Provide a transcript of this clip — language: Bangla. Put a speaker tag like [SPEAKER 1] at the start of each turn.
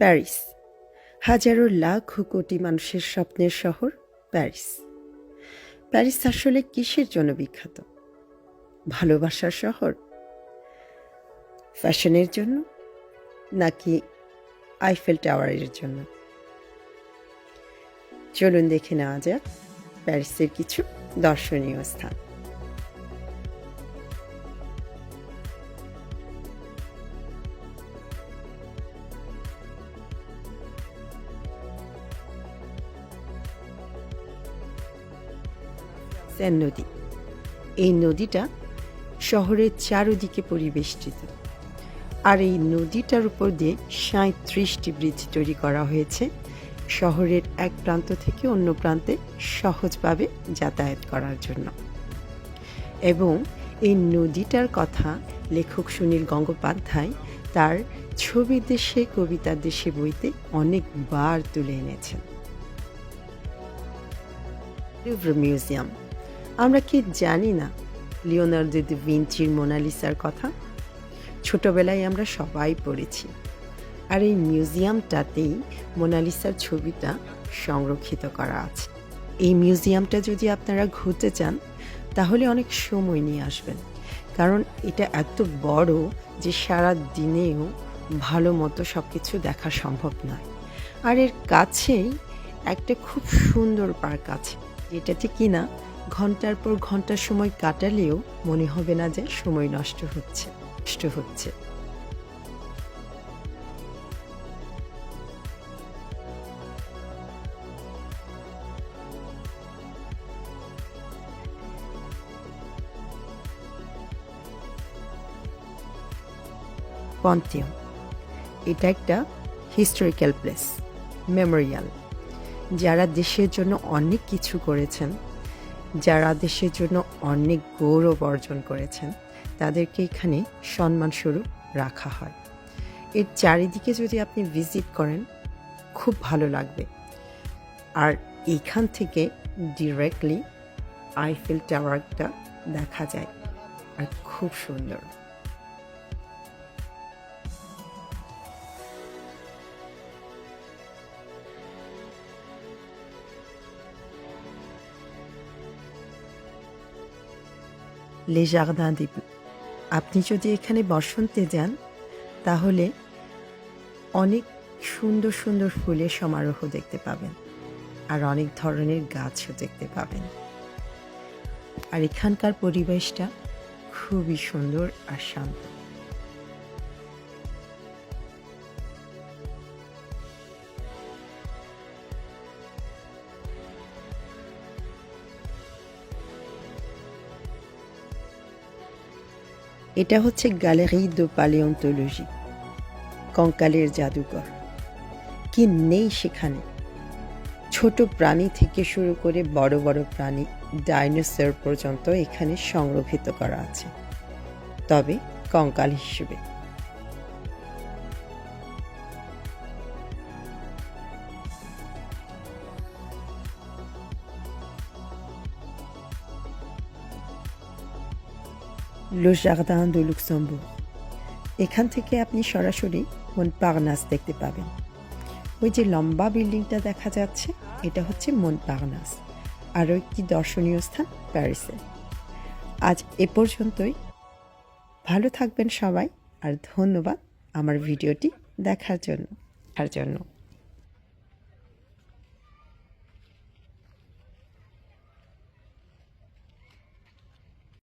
[SPEAKER 1] প্যারিস। হাজারো লাখ কোটি মানুষের স্বপ্নের শহর প্যারিস। প্যারিস আসলে কিসের জন্য বিখ্যাত? ভালোবাসার শহর? ফ্যাশনের জন্য? নাকি আইফেল টাওয়ারের জন্য? চলুন দেখে নেওয়া যাক প্যারিসের কিছু দর্শনীয় স্থান। সেন নদী এই নদীটা শহরের চারদিকে পরিবেষ্টিত। আর এই নদীটার উপর দিয়ে সাঁত্রিশটি ব্রিজ তৈরি করা হয়েছে। শহরের এক প্রান্ত থেকে অন্য প্রান্তে সহজভাবে যাতায়াত করার জন্য। এবং এই নদীটার কথা লেখক সুনীল গঙ্গোপাধ্যায় তার ছবি দেশে, কবিতা দেশে বইতে অনেকবার তুলে এনেছেন। মিউজিয়াম। আমরা কি জানি না লিওনার্দো দি ভিঞ্চির মোনালিসার কথা? ছোটবেলায় আমরা সবাই পড়েছি। আর এই মিউজিয়ামটাতেই মোনালিসার ছবিটা সংরক্ষিত করা আছে। এই মিউজিয়ামটা যদি আপনারা ঘুরতে চান, তাহলে অনেক সময় নিয়ে আসবেন। কারণ এটা এত বড় যে সারা দিনেও ভালো মতো সব কিছু দেখা সম্ভব নয়। আর এর কাছেই একটা খুব সুন্দর পার্ক আছে। যেটাতে কিনা ঘণ্টার পর ঘণ্টার সময় কাটালেও মনে হবে না যে সময় নষ্ট হচ্ছে নষ্ট হচ্ছে। পন্টিয়াম এটা একটা হিস্টোরিক্যাল প্লেস মেমোরিয়াল যারা দেশের জন্য অনেক কিছু করেছেন। যারা দেশের জন্য অনেক গৌরব অর্জন করেছেন, তাদেরকে এখানে সম্মানস্বরূপ রাখা হয়। এর চারিদিকে যদি আপনি ভিজিট করেন, খুব ভালো লাগবে। আর এখান থেকে ডিরেক্টলি আইফেল টাওয়ারটা দেখা যায়। আর খুব সুন্দর। লে জার্দান দ্বীপ আপনি যদি এখানে বসন্তে যান, তাহলে অনেক সুন্দর সুন্দর ফুলের সমারোহ দেখতে পাবেন আর অনেক ধরনের গাছও দেখতে পাবেন। আর এখানকার পরিবেশটা খুবই সুন্দর আর শান্ত। এটা হচ্ছে গ্যালারি দো প্যালিওন্টোলজি কঙ্কালের জাদুঘর। কি নেই সেখানে? ছোট প্রাণী থেকে শুরু করে বড় বড় প্রাণী ডাইনোসর পর্যন্ত এখানে সংরক্ষিত করা আছে। তবে কঙ্কাল হিসেবে লো জারদান দো লুক্সেমবুর্গ এখান থেকে আপনি সরাসরি মন পাগনাস দেখতে পাবেন। ওই যে লম্বা বিল্ডিংটা দেখা যাচ্ছে, এটা হচ্ছে মন পাগনাস আরও একটি দর্শনীয় স্থান প্যারিসে আজ এ পর্যন্তই। ভালো থাকবেন সবাই, আর ধন্যবাদ আমার ভিডিওটি দেখার জন্য, আর জন্য।